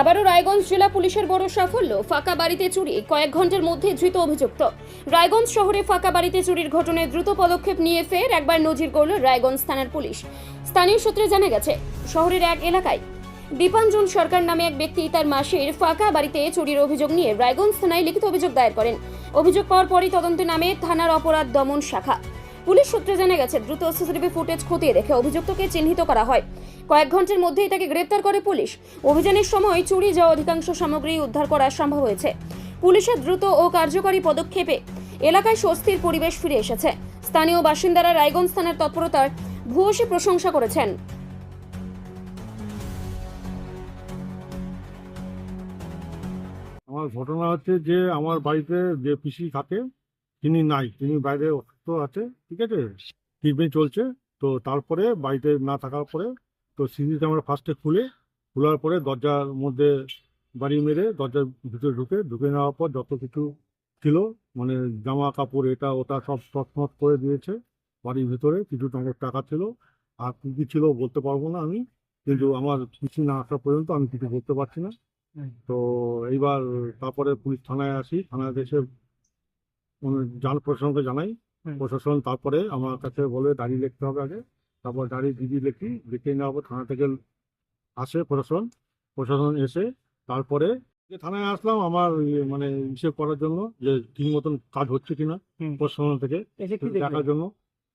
আবারও রায়গঞ্জ জেলা পুলিশের বড় সাফল্য, ফাঁকা বাড়িতে চুরি, কয়েক ঘণ্টার মধ্যে ধৃত অভিযুক্ত। রায়গঞ্জ শহরে ফাঁকা বাড়িতে চুরির ঘটনায় দ্রুত পদক্ষেপ নিয়ে ফের একবার নজির করল রায়গঞ্জ থানার পুলিশ। স্থানীয় সূত্রে জানা গেছে, শহরের এক এলাকায় দীপাঞ্জন সরকার নামে এক ব্যক্তি তার মাসির ফাঁকা বাড়িতে চুরির অভিযোগ নিয়ে রায়গঞ্জ থানায় লিখিত অভিযোগ দায়ের করেন। অভিযোগ পাওয়ার পরই তদন্তে নামে থানার অপরাধ দমন শাখা। পুলিশ সূত্রে জানা গেছে, দ্রুত সিসিটিভি ফুটেজ খতিয়ে দেখে অভিযুক্তকে চিহ্নিত করা হয়। কয়েক ঘণ্টার মধ্যেই তাকে গ্রেপ্তার করে পুলিশ। অভিযানের সময় চুরি যাওয়া অধিকাংশ সামগ্রী উদ্ধার করা সম্ভব হয়েছে। পুলিশের দ্রুত ও কার্যকরী পদক্ষেপে এলাকায় স্বস্তির পরিবেশ ফিরে এসেছে। স্থানীয় বাসিন্দারা রায়গঞ্জ থানার তৎপরতার ভূয়সী প্রশংসা করেছেন। আমার ঘটনা হচ্ছে যে আমার বাড়িতে যে পিসি থাকে, তিনি নাই। তিনি বাইরে অসুস্থ আছে, ঠিক আছে? ট্রিটমেন্ট চলছে। তো তারপরে বাড়িতে না থাকার পরে তো সিঁড়িতে আমরা ফার্স্টে খুলে খোলার পরে দরজার মধ্যে বাড়ি মেরে দরজার ভিতরে ঢুকে ঢুকে নেওয়ার পর যত কিছু ছিল মানে জামা কাপড় এটা ওটা সব তছনছ করে দিয়েছে বাড়ির ভিতরে কিছু নগদ টাকা ছিল। আর কী কী ছিল বলতে পারব না আমি কিন্তু আমার পিসি না আসা পর্যন্ত আমি কিছু বলতে পারছি না। তো এইবার তারপরে পুলিশ থানায় আসি থানায় এসে উম, জান প্রশাসনকে জানাই। প্রশাসন তারপরে আমার কাছে বলে দাঁড়িয়ে লিখতে হবে আগে। তারপর গাড়ি দিদি লিখি লিখে নেওয়ার পর থানা থেকে আসে প্রশাসন। প্রশাসন এসে তারপরে যে থানায় আসলাম আমার ইয়ে মানে হিসেব করার জন্য যে ঠিক মতন কাজ হচ্ছে কিনা প্রশাসন থেকে দেখার জন্য।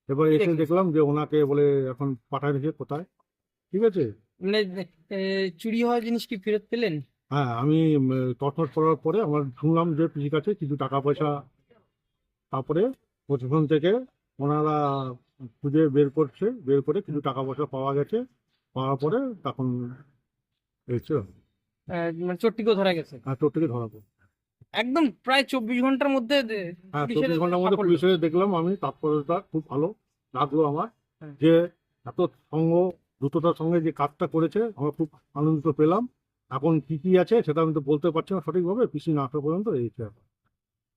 এবার এসে দেখলাম যে ওনাকে বলে এখন পাঠায় রেখে কোথায়। ঠিক আছে? মানে চুরি হওয়া জিনিস কি ফেরত পেলেন? হ্যাঁ আমি তটমট করার পরে আমার শুনলাম যে পিসির কাছে কিছু টাকা পয়সা। তারপরে প্রশাসন থেকে ওনারা খুঁজে বের করছে বের করে কিছু টাকা পয়সা পাওয়া গেছে পাওয়ার পরে তখন আহ, মানে চোরটিকেও ধরা গেছে? তোর থেকে ধরাবো একদম প্রায় চব্বিশ ঘণ্টার মধ্যে হ্যাঁ চব্বিশ ঘণ্টার মধ্যে সাফল্য। পুলিশে দেখলাম আমি তৎপরতা খুব ভালো লাগল আমার হ্যাঁ। যে এত সঙ্গ দ্রুততার সঙ্গে যে কাজটা করেছে আমরা খুব আনন্দিত পেলাম। এখন কি কি আছে সেটা আমি তো বলতে পারছি না সঠিকভাবে পিসি না আসা পর্যন্ত এই।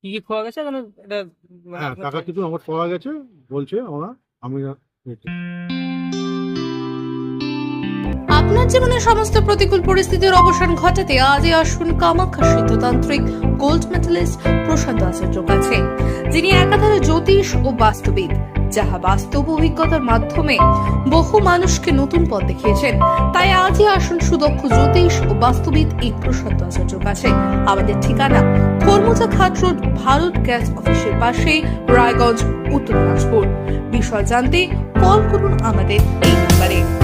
কি কি খোয়া গেছে? মানে এটা মানে হ্যাঁ টাকা কিছু আমার পাওয়া গেছে বলছে আমরা আমি নিচ্ছি। আপনার জীবনের সমস্ত প্রতিকূল পরিস্থিতির অবসান ঘটাতে আজই আসুন কামাখ্যা সিদ্ধতান্ত্রিক গোল্ড মেডেলিস্ট প্রশান্ত আচার্য কাছে, যিনি একাধারে জ্যোতিষ ও বাস্তুবিদ, যাহা বাস্তব অভিজ্ঞতার মাধ্যমে বহু মানুষকে নতুন পথ দেখিয়েছেন। তাই আজই আসুন সুদক্ষ জ্যোতিষ ও বাস্তুবিদ এই প্রশান্ত আচার্যর কাছে। আমাদের ঠিকানা কর্মজা ঘাট রোড, ভারত গ্যাস অফিসের পাশে, রায়গঞ্জ, উত্তর দিনাজপুর। বিষয় জানতে কল করুন আমাদের এই নম্বরে